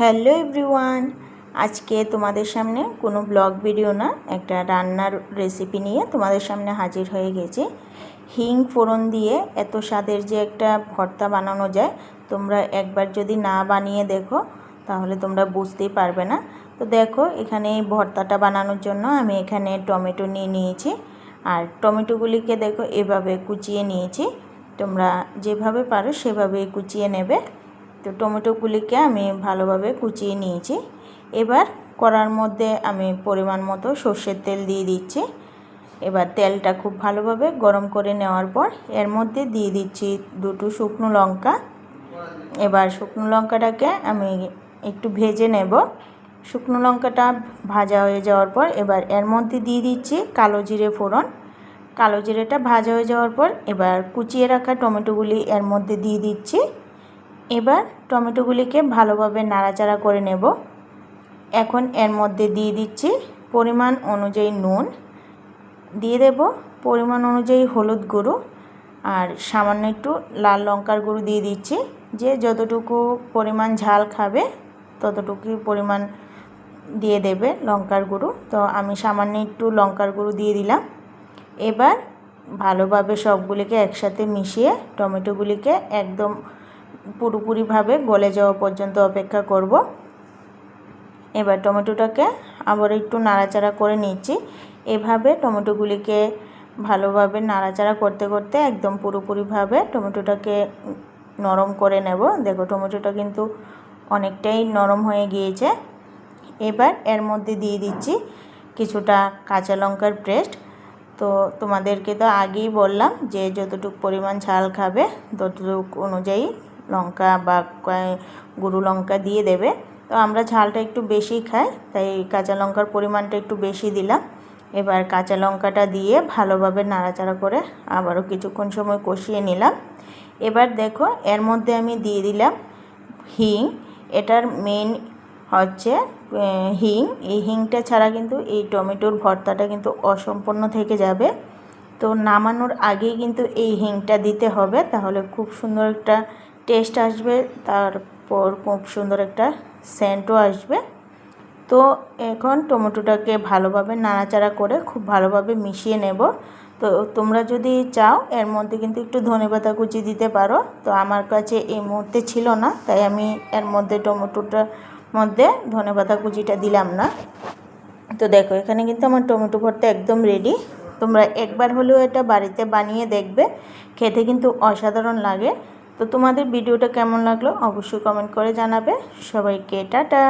Hello everyone, আজকে তোমাদের সামনে কোনো ব্লগ ভিডিও না, একটা রান্নার রেসিপি নিয়ে তোমাদের সামনে হাজির হয়ে গেছি। হিং ফোড়ন দিয়ে এত স্বাদের যে একটা ভর্তা বানানো যায়, তোমরা একবার যদি না বানিয়ে দেখো, তাহলে তোমরা বুঝতেই পারবে না। তো দেখো, এখানে এই ভর্তাটা বানানোর জন্য আমি এখানে টমেটো নিয়ে নিয়েছি, আর টমেটোগুলিকে দেখো এভাবে কুচিয়ে নিয়েছি, তোমরা যেভাবে পারো সেভাবে কুচিয়ে নেবে। তো টমেটোগুলিকে আমি ভালোভাবে কুচিয়ে নিয়েছি। এবার কড়ার মধ্যে আমি পরিমাণ মতো সর্ষের তেল দিয়ে দিচ্ছি। এবার তেলটা খুব ভালোভাবে গরম করে নেওয়ার পর এর মধ্যে দিয়ে দিচ্ছি দুটো শুকনো লঙ্কা। এবার শুকনো লঙ্কাটাকে আমি একটু ভেজে নেব। শুকনো লঙ্কাটা ভাজা হয়ে যাওয়ার পর এবার এর মধ্যে দিয়ে দিচ্ছি কালো জিরে ফোড়ন। কালো জিরেটা ভাজা হয়ে যাওয়ার পর এবার কুচিয়ে রাখা টমেটোগুলি এর মধ্যে দিয়ে দিচ্ছি। এবার টমেটোগুলিকে ভালোভাবে নাড়াচাড়া করে নেব। এখন এর মধ্যে দিয়ে দিচ্ছি পরিমাণ অনুযায়ী নুন। দিয়ে দেব পরিমাণ অনুযায়ী হলুদ গুঁড়ো আর সামান্য একটু লাল লঙ্কার গুঁড়ো দিয়ে দিচ্ছি। যে যতটুকু পরিমাণ ঝাল খাবে ততটুকুই পরিমাণ দিয়ে দেবে লঙ্কার গুঁড়ো। তো আমি সামান্য একটু লঙ্কার গুঁড়ো দিয়ে দিলাম। এবার ভালোভাবে সবগুলিকে একসাথে মিশিয়ে টমেটোগুলিকে একদম পুরোপুরিভাবে গলে যাওয়া পর্যন্ত অপেক্ষা করব। এবার টমেটোটাকে আবার একটু নাড়াচাড়া করে নিচ্ছি। এভাবে টমেটোগুলিকে ভালোভাবে নাড়াচাড়া করতে করতে একদম পুরোপুরিভাবে টমেটোটাকে নরম করে নেব। দেখো টমেটোটা কিন্তু অনেকটাই নরম হয়ে গিয়েছে। এবার এর মধ্যে দিয়ে দিচ্ছি কিছুটা কাঁচা লঙ্কার পেস্ট। তো তোমাদেরকে তো আগেই বললাম যে যতটুকু পরিমাণ ঝাল খাবে ততটুকু অনুযায়ী লঙ্কা বা গুঁড়ো লঙ্কা দিয়ে দেবে। তো আমরা ঝালটা একটু বেশি খাই, তাই কাঁচা লঙ্কার পরিমাণটা একটু বেশি দিলাম। এবার কাঁচা লঙ্কাটা দিয়ে ভালোভাবে নাড়াচাড়া করে আবারও কিছুক্ষণ সময় কষিয়ে নিলাম। এবার দেখো, এর মধ্যে আমি দিয়ে দিলাম হিং। এটার মেন হচ্ছে হিং। এই হিংটা ছাড়া কিন্তু এই টমেটোর ভর্তাটা কিন্তু অসম্পূর্ণ থেকে যাবে। তো নামানোর আগেই কিন্তু এই হিংটা দিতে হবে, তাহলে খুব সুন্দর একটা টেস্ট আসবে, তারপর খুব সুন্দর একটা সেন্টও আসবে। তো এখন টমেটোটাকে ভালোভাবে নাড়াচাড়া করে খুব ভালোভাবে মিশিয়ে নেব। তো তোমরা যদি চাও, এর মধ্যে কিন্তু একটু ধনে পাতা কুচি দিতে পারো। তো আমার কাছে এই মুহূর্তে ছিল না, তাই আমি এর মধ্যে টমেটোটার মধ্যে ধনে পাতা কুচিটা দিলাম না। তো দেখো, এখানে কিন্তু আমার টমেটো ভর্তা একদম রেডি তোমরা একবার হলেও এটা বাড়িতে বানিয়ে দেখবে, খেতে কিন্তু অসাধারণ লাগে। তো তোমাদের ভিডিওটা কেমন লাগল অবশ্যই কমেন্ট করে জানাবে। সবাইকে টাটা।